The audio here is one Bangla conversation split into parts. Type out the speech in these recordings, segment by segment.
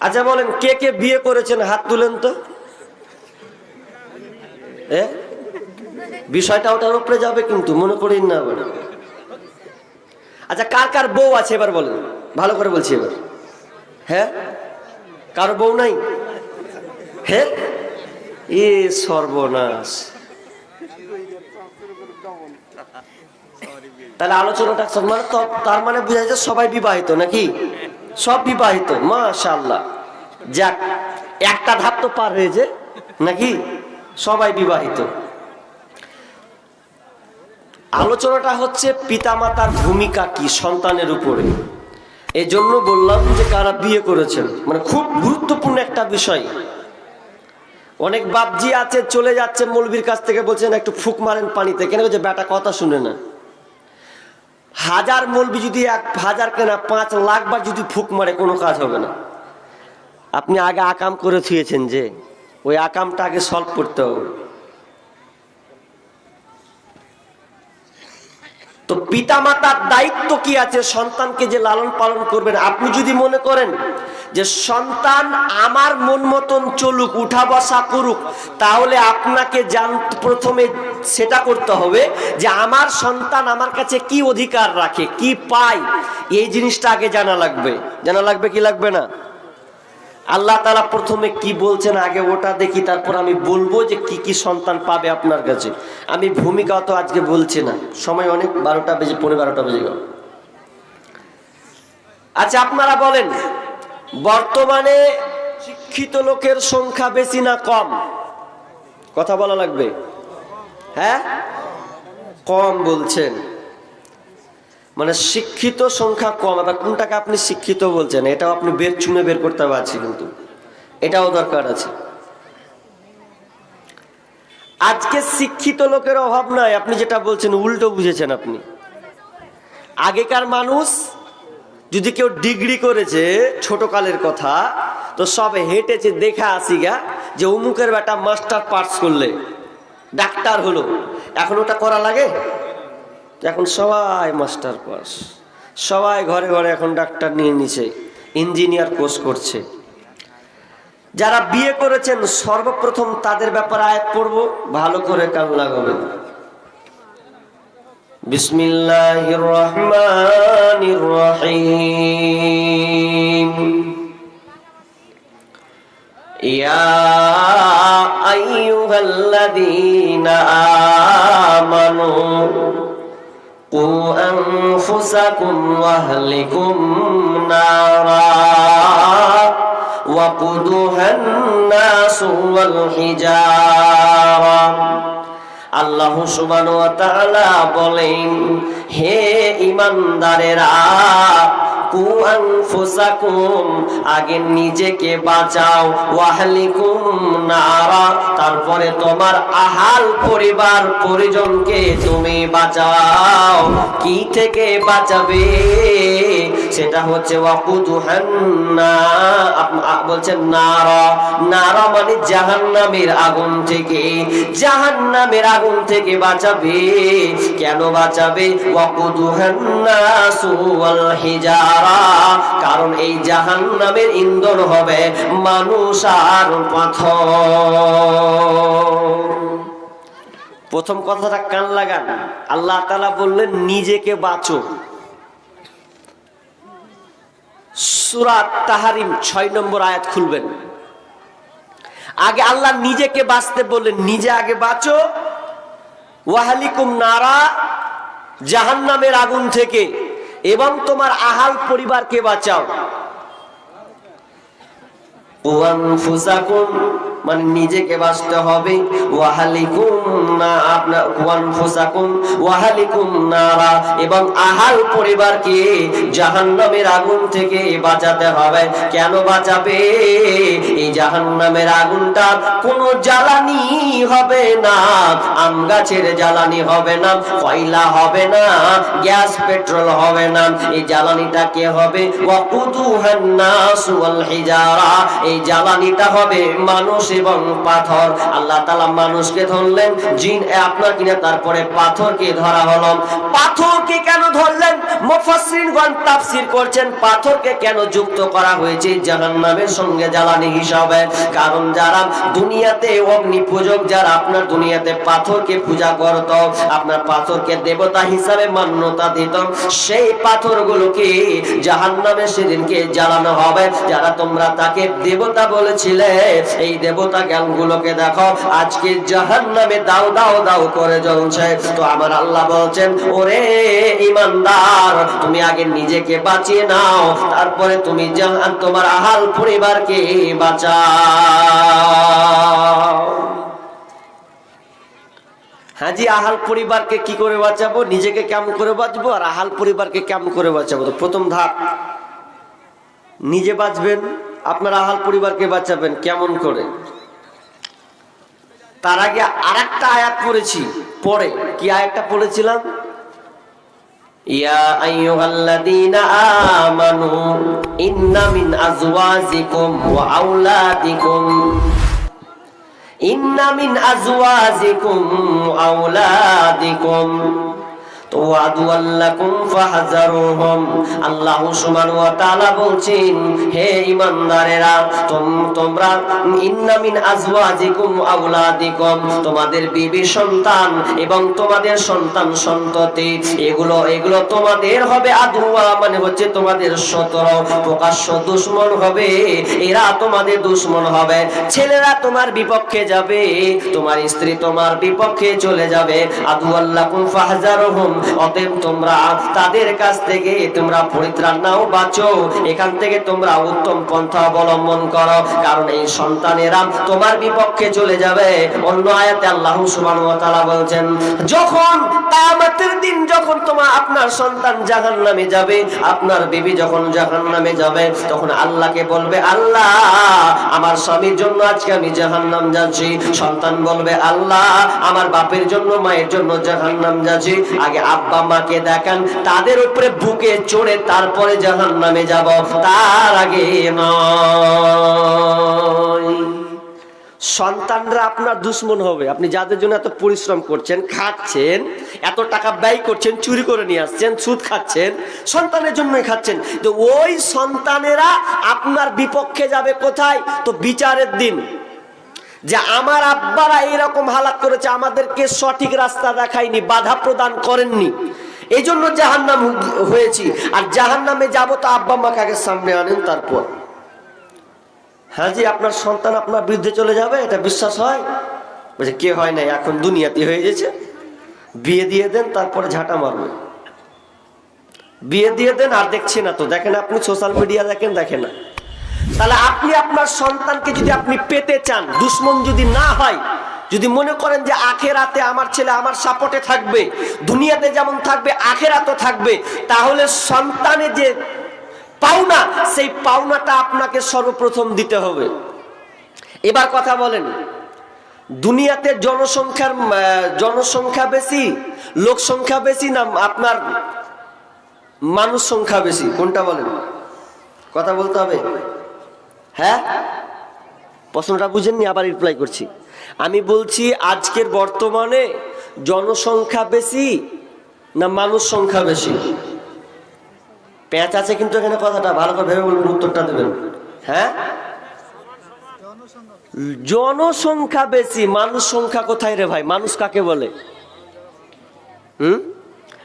আচ্ছা বলেন, কে কে বিয়ে করেছেন? হাত তুলেন তো। বিষয়টা ওটার উপরে যাবে কিন্তু, মনে করেন না আবার। আচ্ছা কার কার বউ আছে এবার বলেন? ভালো করে বলছি এবার। হ্যাঁ? কারও বউ নাই? হ্যাঁ? এ সর্বনাশ। তাহলে আলোচনাটা মানে তার মানে বোঝা যাচ্ছে সবাই বিবাহিত নাকি? সব বিবাহিত মাশাল্লাহ যাক, একটা ধাপ তো পার হয়েছে নাকি? সবাই বিবাহিত। আলোচনাটা হচ্ছে পিতামাতার ভূমিকা কি সন্তানের উপরে। এই জন্য বললাম যে কারা বিয়ে করেছেন। মানে খুব গুরুত্বপূর্ণ একটা বিষয়। অনেক বাপজি আছে, চলে যাচ্ছে মৌলবীর কাছ থেকে বলছেন, একটু ফুক মারেন পানিতে। কেন যে বেটা, কথা শুনে না। হাজার মলবি যদি এক হাজার কেনা পাঁচ লাখ বার যদি ফুক মারে, কোনো কাজ হবে না। আপনি আগে আকাম করে থুয়েছেন যে, ওই আকামটা আগে সলভ করতে হবে। তো পিতামাতার দায়িত্ব কি আছে? সন্তানকে যে লালন পালন করবেন, আপনি যদি মনে করেন যে সন্তান আমার মন মতন চলুক, উঠা বসা করুক, তাহলে আপনাকে জান, প্রথমে সেটা করতে হবে যে আমার সন্তান আমার কাছে কি অধিকার রাখে, কি পায়? এই জিনিসটা আগে জানা লাগবে। জানা লাগবে কি লাগবে না? আল্লাহ তালা প্রথমে কি বলছেন আগে ওটা দেখি, তারপর আমি বলব যে কি কি সন্তান পাবে আপনার কাছে। আমি ভূমিকা তো আজকে বলছি না। সময় অনেক, বারোটা বেজে পনেরো বারোটা বেজে গেল। আচ্ছা আপনারা বলেন, বর্তমানে শিক্ষিত লোকের সংখ্যা বেশি না কম? কথা বলা লাগবে? হ্যাঁ? কম বলছেন। মানে শিক্ষিত সংখ্যা কম, আবার কোনটাকে আপনি শিক্ষিত বলছেন, এটাও আপনি বের চুনে বের করতে পারছি কিন্তু। এটাও দরকার আছে। আজকে শিক্ষিত লোকের অভাব নাই, আপনি যেটা বলছেন উল্টো বুঝেছেন আপনি। আগেকার মানুষ যদি কেউ ডিগ্রি করেছে ছোট কালের কথা, তো সব হেঁটেছে, দেখা আসি গা, যে অমুকের বেটা মাস্টার পার্স করলে, ডাক্তার হলো। এখন ওটা করা লাগে? এখন সবাই মাস্টার কোর্স সবাই ঘরে ঘরে এখন ডাক্তার নিয়ে নিছে, ইঞ্জিনিয়ার কোর্স করছে। যারা বিয়ে করেছেন, সর্বপ্রথম তাদের ব্যাপারে আয়াত পড়ব, ভালো করে কান লাগাবেন। বিসমিল্লাহির রহমানির রহিম। ইয়া আইয়ুহাল্লাযীনা আমানু قوا أنفسكم وأهلكم نارا وقودها الناس والحجارة আল্লাহ সুবহান ওয়া তাআলা বলেন হে ইমানদারেরা কু আনফুসাকুম আগে নিজেকে বাঁচাও। তারপরে তোমার আহাল পরিবার পরিজনকে তুমি বাঁচাও। কি থেকে বাঁচাবে? সেটা হচ্ছে বলছেন নারা। নারা মানে জাহান্নামের আগুন থেকে। জাহান্নামের আগুন থেকে বাঁচাবে। কেন বাঁচাবে? কারণ এই জাহান্নামের ইন্ধন হবে মানুষ আর পাথর। প্রথম কথাটা কান লাগান। আল্লাহ তালা বললেন, নিজেকে বাঁচো। সুরাত তাহারিম ছয় নম্বর আয়াত খুলবেন। আগে আল্লাহ নিজেকে বাঁচতে বললেন, নিজে আগে বাঁচো। ওয়াহালিকুম নারা, জাহান্নামের আগুন থেকে, এবং তোমার আহাল পরিবারকে বাঁচাও। মানে এবং আহাল পরিবারকে জাহান্নামের আগুন থেকে বাঁচাতে হবে। কেন বাঁচাবে? এই জাহান্নামের আগুনটা কোনো জ্বালানি হবে না আম গাছের জ্বালানি হবে না, কয়লা হবে না, গ্যাস, পেট্রোল হবে না। এই জ্বালানিটা কে হবে? এই জ্বালানিটা হবে মানুষ এবং পাথর। আল্লাহ তালা মানুষকে ধরলেন, জিন আপনার কিনা, তারপরে পাথরকে ধরা হলো। পাথরকে কেন ধরলেন? করছেন, পাথরকে কেন যুক্ত করা হয়েছে সঙ্গে জ্বালানি হিসাবে? কারণ যারা দুনিয়াতে অগ্নি পূজক, যারা আপনার দুনিয়াতে পাথরকে পূজা করত, আপনার পাথরকে দেবতা হিসাবে মান্যতা দিত, সেই পাথরগুলোকে জাহান্নামে সেদিনকে জ্বালানো হবে। যারা তোমরা তাকে দেবতা বলেছিলে, এই দেবতা জ্ঞানগুলোকে দেখো, আজকে জাহান্নামে দাও দাও দাও করে জ্বলছে। তো আমার আল্লাহ বলছেন, ওরে ইমানদার, তুমি আগে নিজেকে বাঁচিয়ে নাও, তারপরে তুমি জাহান, তোমার আহাল পরিবারকে বাঁচাও। হ্যাঁ জি, আহাল পরিবারকে কি করে বাঁচাবো? নিজেকে কেমন করে বাঁচবো আর আহাল পরিবারকে কেমন করে বাঁচাবো? তো প্রথম ধাপ, নিজে বাঁচবেন আপনার আহাল পরিবারকে বাঁচাবেন, কেমন করে? তার আগে আর একটা আয়াত পড়েছি, পরে। কি আয়াতটা পড়েছিলাম? ইয়া আইয়ুহাল্লাযীনা আমানু ইন্না মিন আজওয়াজিকুম ওয়া আওলাদিকুম। ইন্না মিন আজওয়াজিকুম ওয়া আওলাদিকুম। ফাহজারুহুম। সুবহানাহু ওয়া তাআলা বলছেন তোমরা তোমাদের বিবি সন্তান এবং তোমাদের সন্তান সন্ততি। এগুলো এগুলো তোমাদের হবে আদুয়া মানে হচ্ছে তোমাদের শত্রু প্রকাশ্য দুশ্মন হবে, এরা তোমাদের দুশ্মন হবে। ছেলেরা তোমার বিপক্ষে যাবে, তোমার স্ত্রী তোমার বিপক্ষে চলে যাবে। আদু আল্লাহ ফাহজারহুম। অতএব তোমরা তাদের কাছ থেকে তোমরা পরিত্রাণ নাও বাঁচো। এখান থেকে তোমরা উত্তম পন্থা অবলম্বন করো। কারণ এই সন্তানেরা তোমার বিপক্ষে চলে যাবে। অন্য আয়াতে আল্লাহ তাআলা বলছেন, যখন কিয়ামতের দিন যখন তোমার আপনার সন্তান জাহান্নামে যাবে, আপনার বিবি যখন জাহান্নামে যাবে, তখন আল্লাহকে বলবে, আল্লাহ, আমার স্বামীর জন্য আজকে আমি জাহান্নাম যাচ্ছি। সন্তান বলবে, আল্লাহ, আমার বাপের জন্য, মায়ের জন্য জাহান্নাম যাচ্ছি। আগে আব্বা মাকে দেখান, তাদের উপরে বুকে চড়ে তারপরে জাহান নামে যাব। তার আগে নয়। সন্তানরা আপনার দুশ্মন হবে। আপনি যাদের জন্য এত পরিশ্রম করছেন, খাচ্ছেন, এত টাকা ব্যয় করছেন, চুরি করে নিয়ে আসছেন, সুদ খাচ্ছেন, সন্তানের জন্যই খাচ্ছেন। তো ওই সন্তানেরা আপনার বিপক্ষে যাবে কোথায়? তো বিচারের দিন। যে আমার আব্বারা এরকম হালাত করেছে, আমাদেরকে সঠিক রাস্তা দেখায়নি, বাধা প্রদান করেননি। এই জন্য জাহান্নাম হয়েছি। আর জাহান্নামে যাব তো আব্বা মাকে সামনে আনেন তারপর। হ্যাঁ জি, আপনার সন্তান আপনার বিরুদ্ধে চলে যাবে, এটা বিশ্বাস হয়? বলছে, কে হয় না এখন দুনিয়াতে হয়ে গেছে। বিয়ে দিয়ে দেন, তারপরে ঝাঁটা মারবে। বিয়ে দিয়ে দেন আর দেখছি না তো। দেখেন আপনি সোশ্যাল মিডিয়া দেখেন দেখেন না। তাহলে আপনি আপনার সন্তানকে যদি আপনি পেতে চান, দুশ্মন যদি না হয়, যদি মনে করেন যে আখের আখেরাতে আমার ছেলে আমার সাপোর্টে থাকবে, দুনিয়াতে যেমন থাকবে আখের আখেরাতও থাকবে, তাহলে সন্তানে যে পাওনা, সেই পাওনাটা আপনাকে সর্বপ্রথম দিতে হবে। এবার কথা বলেন, দুনিয়াতে জনসংখ্যার জনসংখ্যা বেশি, লোক সংখ্যা বেশি না আপনার মানুষ সংখ্যা বেশি? কোনটা বলেন? কথা বলতে হবে। হ্যাঁ? প্রশ্নটা বুঝেননি আবার রিপ্লাই করছি। আমি বলছি, আজকের বর্তমানে জনসংখ্যা বেশি না মানুষ সংখ্যা বেশি? প্যাঁচ আছে কিন্তু এখানে কথাটা, ভালো করে ভেবে বলবেন, উত্তরটা দেবেন। হ্যাঁ? জনসংখ্যা বেশি, মানুষ সংখ্যা কোথায় রে ভাই? মানুষ কাকে বলে? হুম?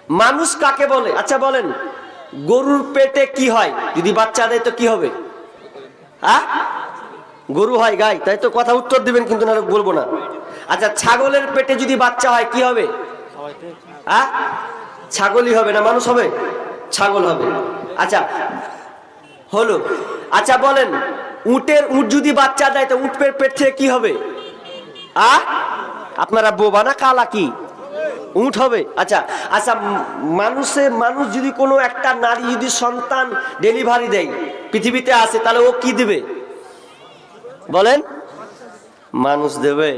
মানুষ কাকে বলে? আচ্ছা বলেন, গরুর পেটে কি হয়? যদি বাচ্চা দেয় তো কি হবে? হ্যাঁ? গরু হয় গাই, তাই তো কথা উত্তর দিবেন কিন্তু না বলব না। আচ্ছা ছাগলের পেটে যদি বাচ্চা হয়, কি হবে? হ্যাঁ? ছাগলই হবে না, মানুষ হবে? ছাগল হবে। আচ্ছা হলো। আচ্ছা বলেন, উটের উট যদি বাচ্চা দেয়, তো উটের পেট থেকে কি হবে? আ আপনারা বোবা না, কালা কি? উট হবে। আচ্ছা আচ্ছা মানুষে, মানুষ যদি কোনো একটা নারী যদি সন্তান ডেলিভারি দেয়, পৃথিবীতে আসে তাহলে ও কি দেবে? বলেন। মানুষ দেবে।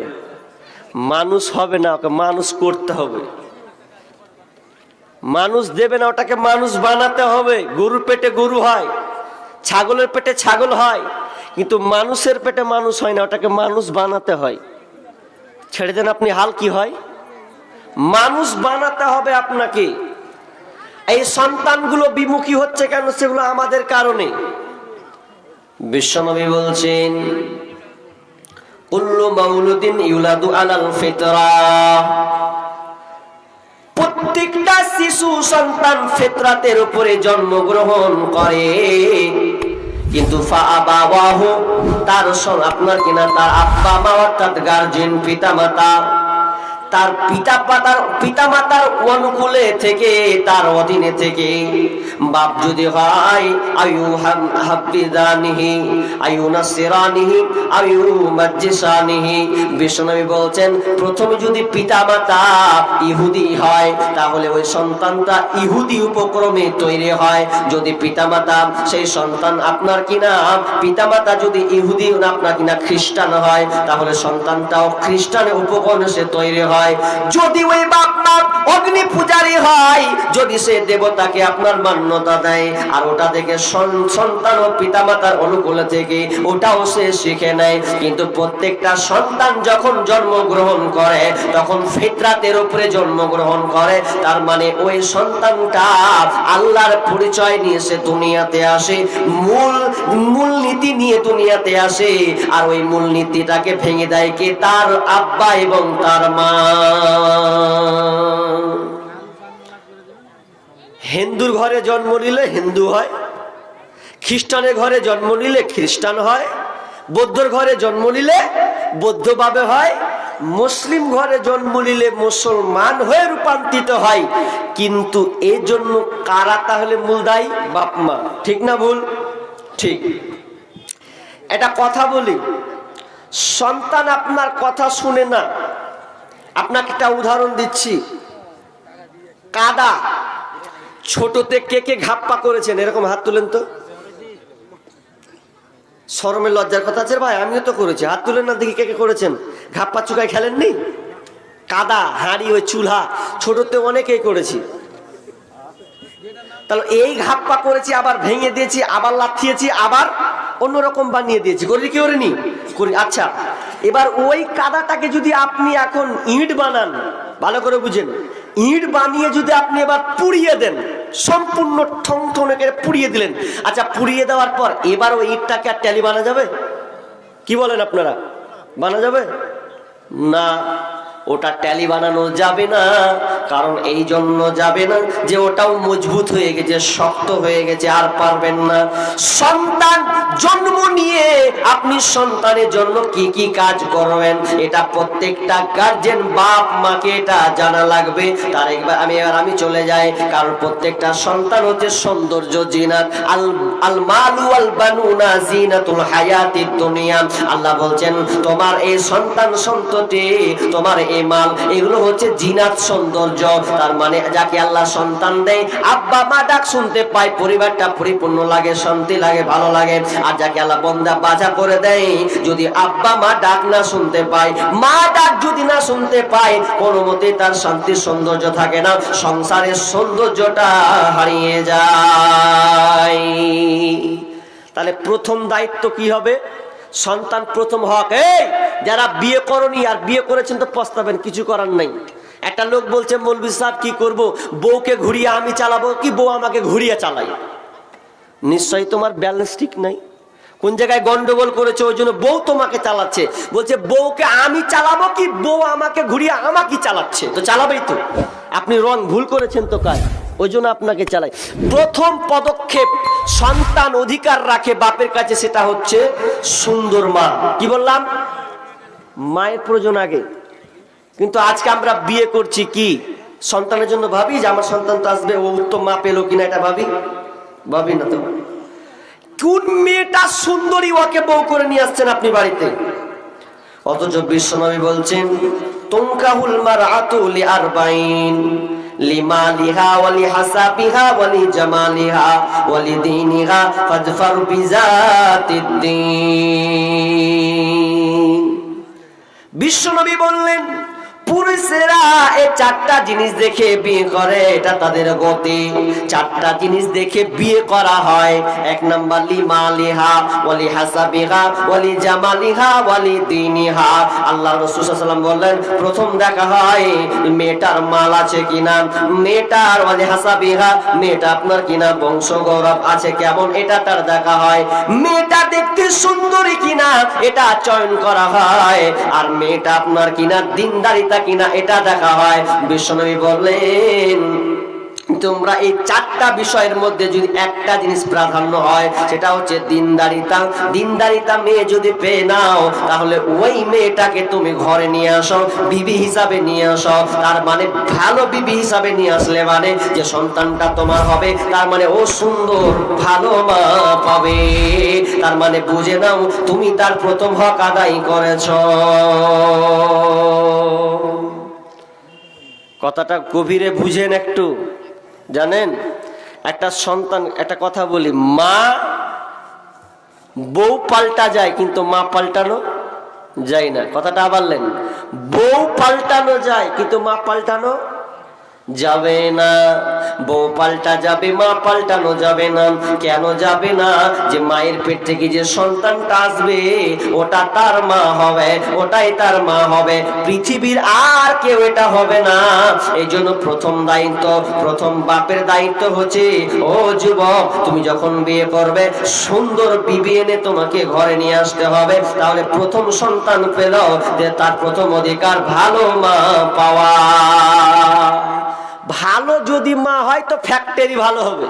মানুষ হবে না, ওকে মানুষ করতে হবে। মানুষ দেবে না, ওটাকে মানুষ বানাতে হবে। গরুর পেটে গরু হয়, ছাগলের পেটে ছাগল হয়, কিন্তু মানুষের পেটে মানুষ হয় না, ওটাকে মানুষ বানাতে হয়। ছেড়ে দেন আপনি হাল কি হয়? মানুষ বানাতে হবে আপনাকে। এই সন্তানগুলো বিমুখী হচ্ছে কেন সেগুলো আমাদের কারণে? বিশ্বনবী বলছেন, কুল্লু মাউলুদিন ইউলাদু আলাল ফিতরা। প্রত্যেকটা শিশু সন্তান ফিতরাতের উপরে জন্মগ্রহণ করে। কিন্তু তার আপনার কিনা, তার আব্বা মা, অর্থাৎ গার্জেন পিতা মাতা তার পিতা মাতার পিতা মাতার অনুকূলে থেকে, তার অধীনে থেকে। বাপ যদি হয়, আয়ু হাবিদানিহি আয়ু নাসিরানিহি, আয়ু মাজ্জিসানিহি। বিশ্বনবী বলছেন, প্রথমে যদি পিতা মাতা ইহুদি হয়, তাহলে ওই সন্তানটা ইহুদি উপক্রমে তৈরি হয়। যদি পিতা মাতা, সেই সন্তান আপনার কিনা? পিতা মাতা যদি ইহুদি, আপনার কিনা খ্রিস্টান হয়, তাহলে সন্তানটাও খ্রিস্টানের উপকরণে সে তৈরি হয়। যদি ওই বাপ মা অগ্নি পূজারী হয়, যদি সে দেবতাকে আপনার মান্যতা দেয়, আর ওটা থেকে সন্তান ও পিতা মাতার অনুকূল থেকে ওটাও সে শিখে নেয়। কিন্তু প্রত্যেকটা সন্তান যখন জন্মগ্রহণ করে, তখন ফিতরাতের উপরে জন্মগ্রহণ করে। তার মানে ওই সন্তানটা আল্লাহর পরিচয় নিয়ে সে দুনিয়াতে আসে, মূল মূল নীতি নিয়ে দুনিয়াতে আসে। আর ওই মূল নীতিটাকে ভেঙে দেয় কে? তার আব্বা এবং তার মা। হিন্দুর ঘরে জন্ম নিলে হিন্দু হয়, খ্রিস্টানের ঘরে জন্ম নিলে খ্রিস্টান হয়, বৌদ্ধর ঘরে জন্ম নিলে বৌদ্ধভাবে হয়, মুসলিম ঘরে জন্ম নিলে মুসলমান হয়ে রূপান্তরিত হয়। কিন্তু এর জন্য কারা তাহলে মূল দায়ী? বাপ, মা। ঠিক না ভুল? ঠিক। এটা কথা বলি। সন্তান আপনার কথা শুনে না আপনাকে একটা উদাহরণ দিচ্ছি। কাদা। ছোটতে কে কে ঘাপ্পা করেছেন? এরকম হাত তুলেন তো। শরমের লজ্জার কথা আছে ভাই, আমিও তো করেছি। হাত তুলেন না, দেখি কে কে করেছেন। ঘাপ্পা চুকায় খেলেননি? কাদা, হাঁড়ি, ওই চুলহা। ছোটতে অনেকেই করেছি। তাহলে এই ঘাপ্পা করেছি, আবার ভেঙে দিয়েছি, আবার লাথিয়েছি, আবার অন্যরকম বানিয়ে দিয়েছি। করি কি করিনি করি আচ্ছা এবার ওই কাদাটাকে যদি আপনি এখন ইট বানান, ভালো করে বুঝেন, ইট বানিয়ে যদি আপনি এবার পুড়িয়ে দেন, সম্পূর্ণ ঠং ঠনে করে পুড়িয়ে দিলেন আচ্ছা পুড়িয়ে দেওয়ার পর এবার ওই ইটটাকে আর ট্যালি বানা যাবে? কি বলেন আপনারা? বানা যাবে? না। ওটা ট্যালি বানানো যাবে না, কারণ এই জন্য যাবে না যে ওটাও মজবুত হয়ে গেছে, শক্ত হয়ে গেছে, আর পারবেন না। সন্তান জন্ম নিয়ে আপনি সন্তানের জন্য কি কি কাজ করবেন, এটা প্রত্যেকটা গার্জেন বাপ মাকে এটা জানা লাগবে। তার একবার আমি এবার আমি চলে যাই, কারণ প্রত্যেকটা সন্তান হচ্ছে সৌন্দর্য জিনাত। আল আল মালু আল বানুনা জিনাতুল হায়াতিদ দুনিয়া। আল্লাহ বলছেন, তোমার এই সন্তান সন্ততি, তোমার মাল এগুলো হচ্ছে জিনাত সৌন্দর্য। তার মানে যাকে আল্লাহ সন্তান দেয়, আব্বা, মা ডাক শুনতে পায়, পরিবারটা পরিপূর্ণ লাগে, শান্তি লাগে, ভালো লাগে। আর যাকে আল্লাহ বন্দা বাজা করে দেয়, যদি আব্বা, মা ডাক না শুনতে পায়, মা ডাক যদি না শুনতে পায়, কোনো মতে তার শান্তির সৌন্দর্য থাকে না, সংসারের সৌন্দর্যটা হারিয়ে যায়। তাহলে প্রথম দায়িত্ব কি হবে? সন্তান প্রথম হক। এই, যারা বিয়ে করনি আর বিয়ে করেছেন তো পস্তাবেন, কিছু করার নাই। একটা লোক বলছে মৌলবি সাহেব, কি করব? বউকে ঘুরিয়ে আমি চালাবো কি? বউ আমাকে ঘুরিয়ে চালাই নিশ্চয়ই তোমার ব্যালেন্স ঠিক নাই। কোন জায়গায় গন্ডগোল করেছে, ওই জন্য বউ তোমাকে চালাচ্ছে। বলছে, বউকে আমি চালাবো কি? বউ আমাকে ঘুরিয়ে আমাকে চালাচ্ছে। তো চালাবেই তো। আপনি রং ভুল করেছেন তো কাজ ওই জন্য আপনাকে চালাই প্রথম পদক্ষেপ সন্তান অধিকার রাখে বাপের কাছে সেটা হচ্ছে সুন্দর মা। কি বললাম? মায়ের প্রয়োজন আগে। কিন্তু আজকে আমরা বিয়ে করছি কি? সন্তানের জন্য ভাবি যে আমার সন্তান তো আসবে, ও উত্তম মা পেল কিনা এটা ভাবি? ভাবি না তো। কোন মেয়েটা সুন্দরী ওকে বউ করে নিয়ে আসছেন আপনি বাড়িতে? অথচ বিশ্বনবী বলছেন, তুমকাহুল মারআতু লিআরবাইন লিমালিহা ওয়ালি হাসাবিহা ওয়ালি জামালিহা ওয়ালি দীনিহা ফাজফার বিজাতিদ দ্বীন বিশ্বনবী বললেন পুরুষ পুলিশেরা এই চারটা জিনিস দেখে বিয়ে করে, এটা তাদের গতি। চারটা জিনিস দেখে বিয়ে করা হয়। এক নাম্বার লিমা লিহা আল্লাহ রাসূল সাল্লাল্লাহু আলাইহি ওয়াসাল্লাম বললেন, প্রথম দেখা হয়, মেয়েটার মাল আছে কিনা? মেয়েটার হাসাবিহা, মেয়েটা আপনার কিনা? বংশ গৌরব আছে কেমন? এটা তার দেখা হয়। মেয়েটা দেখতে সুন্দরী কিনা? এটা চয়ন করা হয়। আর মেয়েটা আপনার কিনা? দিনদারিতা কিনা এটা দেখা হয়। বিশ্বনবী বললেন তোমরা এই চারটা বিষয়ের মধ্যে যদি একটা জিনিস প্রাধান্য হয়, সেটা হচ্ছে দিনদারিতা। দিনদারিতা মেয়ে যদি পেয়ে নাও, তাহলে ওই মেয়েটাকে তুমি ঘরে নিয়ে আসো, বিবি হিসাবে নিয়ে আসো। তার মানে ভালো বিবি হিসাবে নিয়ে আসলে মানে যে সন্তানটা তোমার হবে, তার মানে ও সুন্দর, ভালো মা পাবে তার মানে বুঝে নাও, তুমি তার প্রথম হক আদায় করেছ। কথাটা গভীরে বুঝেন একটু। জানেন? একটা সন্তান, একটা কথা বলি, মা বউ পাল্টা যায়, কিন্তু মা পাল্টানো যায় না। কথাটা আবার বউ পাল্টানো যায়, কিন্তু মা পাল্টানো যাবে না। বউ পাল্টা যাবে, মা পাল্টানো যাবে না। কেন যাবে না? যে মায়ের পেট থেকে যে সন্তানটা আসবে, ওটা তার মা হবে, ওটাই তার মা হবে। পৃথিবীর আর কেউ এটা হবে না। এই জন্য প্রথম দায়িত্ব, প্রথম বাপের দায়িত্ব হচ্ছে, ও যুবক, তুমি যখন বিয়ে করবে, সুন্দর বিবি এনে তোমাকে ঘরে নিয়ে আসতে হবে। তাহলে প্রথম সন্তান পেল, যে তার প্রথম অধিকার ভালো মা পাওয়া। ভালো যদি মা হয় তো ফ্যাক্টরি ভালো হবে।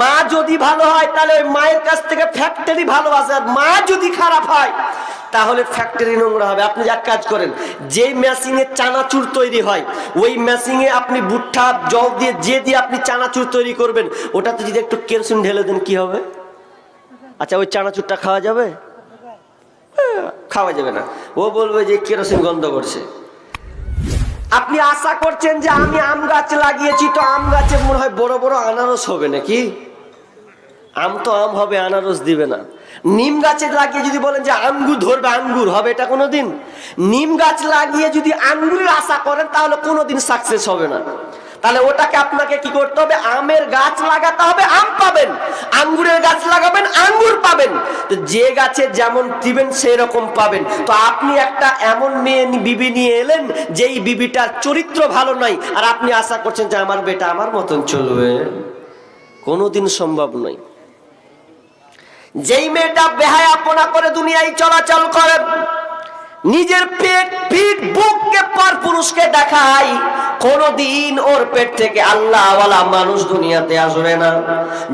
মা যদি ভালো হয় তাহলে মায়ের কাছ থেকে ফ্যাক্টরি ভালো আছে। আর মা যদি খারাপ হয় তাহলে ফ্যাক্টরি নোংরা হবে। আপনি এক কাজ করেন যেই মেশিনে চানাচুর তৈরি হয় ওই মেশিনে আপনি ভুট্টা জল দিয়ে যে দিয়ে আপনি চানাচুর তৈরি করবেন ওটাতে যদি একটু কেরোসিন ঢেলে দেন কি হবে? আচ্ছা ওই চানাচুরটা খাওয়া যাবে? হ্যাঁ, খাওয়া যাবে না। ও বলবে যে কেরোসিন গন্ধ করছে। আপনি আশা করছেন যে আমি আম গাছ লাগিয়েছি, তো আম গাছে মনে হয় বড় বড় আনারস হবে নাকি? আম তো আম হবে, আনারস দিবে না। নিম গাছে লাগিয়ে যদি বলেন যে আঙ্গুর ধরবে, আঙ্গুর হবে, এটা কোনো দিন নিম গাছ লাগিয়ে যদি আঙ্গুরের আশা করেন, তাহলে কোনো দিন সাকসেস হবে না। তাহলে ওটাকে আপনাকে কি করতে হবে? আমের গাছ লাগাতে হবে, আম পাবেন। আঙ্গুরের গাছ লাগাবেন, আঙ্গুর পাবেন। তো যে গাছে যেমন দিবেন সেই রকম পাবেন। তো আপনি একটা এমন মেয়ে বিবি নিয়ে এলেন, যেই বিবিটার চরিত্র ভালো নয়। আর আপনি আশা করছেন যে আমার বেটা আমার মতন চলবে? কোনোদিন সম্ভব নয়। যেই মেয়েটা বেহায়াপনা করে দুনিয়ায় চলাচল করে নিজের পেট, পিঠ, বুককে পর পুরুষকে দেখায় কোনদিন ওর পেট থেকে আল্লাহ আল্লাহওয়ালা মানুষ দুনিয়াতে আসবে না।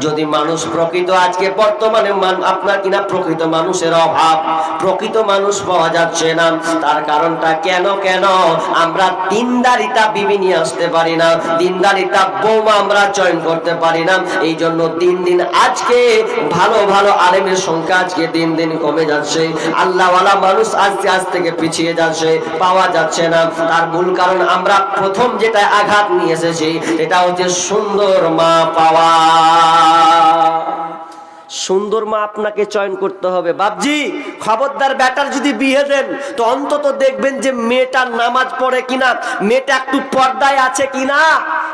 যদি মানুষ প্রকৃত, আজকে বর্তমানে মান- আপনার কিনা প্রকৃত মানুষের অভাব, প্রকৃত মানুষ পাওয়া যাচ্ছে না। তার কারণটা কেন কেন? আমরা দিনদারিতা বিবি নিয়ে আসতে পারি না। দিনদারিতা বৌমা আমরা চয়ন করতে পারি না। এই জন্য দিন দিন আজকে ভালো ভালো আলেমের সংখ্যা আজকে দিন দিন কমে যাচ্ছে। আল্লাহওয়ালা মানুষ আস্তে আস্তে থেকে পিছিয়ে যাচ্ছে, পাওয়া যাচ্ছে না। তার মূল কারণ আমরা প্রথম যেটা আঘাত নিয়ে এসেছি, এটা হচ্ছে সুন্দর মা পাওয়া। সুন্দর মা আপনাকে চয়ন করতে হবে। বাবজি খবরদার ব্যাটার যদি বিয়ে দেন, তো অন্তত দেখবেন যে মেয়েটার নামাজ পড়ে কিনা, মেয়েটা একটু পর্দায় আছে কিনা।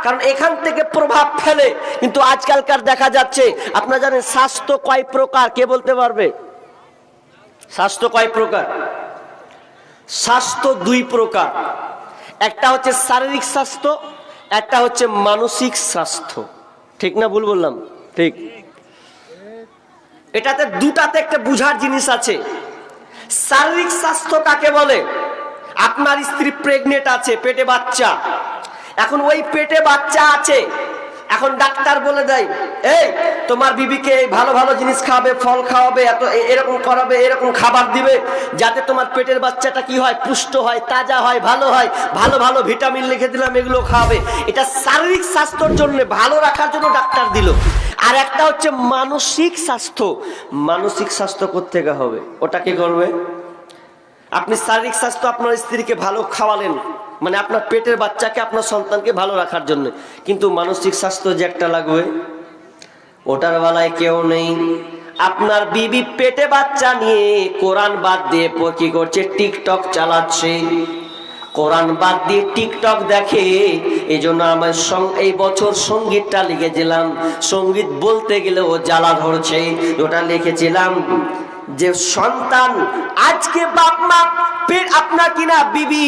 কারণ এখান থেকে প্রভাব ফেলে। কিন্তু আজকালকার দেখা যাচ্ছে, আপনারা জানেন, স্বাস্থ্য কয় প্রকার? কে বলতে পারবে? স্বাস্থ্য কয় প্রকার? স্বাস্থ্য দুই প্রকার। একটা হচ্ছে শারীরিক স্বাস্থ্য, একটা হচ্ছে মানসিক স্বাস্থ্য। ঠিক না ভুল বললাম? ঠিক। এটাতে দুটাতে একটা বুঝার জিনিস আছে। শারীরিক স্বাস্থ্য কাকে বলে? আপনার স্ত্রী প্রেগনেন্ট আছে, পেটে বাচ্চা। এখন ওই পেটে বাচ্চা আছে এখন ডাক্তার বলে দেয়, এই, তোমার বিবিকে ভালো ভালো জিনিস খাওয়াবে, ফল খাওয়াবে, এত এরকম করাবে, এরকম খাবার দিবে, যাতে তোমার পেটের বাচ্চাটা কি হয়, পুষ্ট হয়, তাজা হয়, ভালো হয়, ভালো ভালো ভিটামিন লিখে দিলাম, এগুলো খাওয়াবে। এটা শারীরিক স্বাস্থ্যর জন্য ভালো রাখার জন্য ডাক্তার দিল। আর একটা হচ্ছে মানসিক স্বাস্থ্য। মানসিক স্বাস্থ্য কোথেকে হবে? ওটা কি করবে? আপনি শারীরিক স্বাস্থ্য আপনার স্ত্রীকে ভালো খাওয়ালেন মানে আপনার পেটের বাচ্চাকে আপনার সন্তানকে ভালো রাখার জন্য। কিন্তু মানসিক স্বাস্থ্য যে একটা লাগবে, ওটার বেলায় কেউ নেই। আপনার বিবি পেটে বাচ্চা নিয়ে কোরআন বাদ দিয়ে কি করছে? টিকটক চালাচ্ছে। কোরআন বাদ দিয়ে টিকটক দেখে এই জন্য আমার এই বছর সঙ্গীতটা লিখেছিলাম। সংগীত বলতে গেলে ও জ্বালা ধরছে। ওটা লিখেছিলাম যে সন্তান আজকে বাপ মা পেট আপনার কিনা বিবি,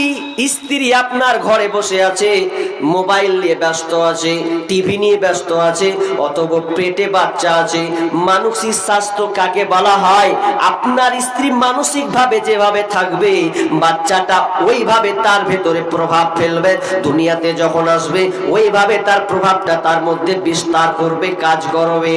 স্ত্রী আপনার ঘরে বসে আছে, মোবাইল নিয়ে ব্যস্ত আছে, টিভি নিয়ে ব্যস্ত আছে, অথবা পেটে বাচ্চা আছে, মানসিক স্বাস্থ্য কাকে বলা হয়, আপনার স্ত্রী মানসিক ভাবে যেভাবে থাকবে, বাচ্চাটা ওইভাবে তার ভেতরে প্রভাব ফেলবে, দুনিয়াতে যখন আসবে, ওইভাবে তার প্রভাবটা তার মধ্যে বিস্তার করবে, কাজ করবে।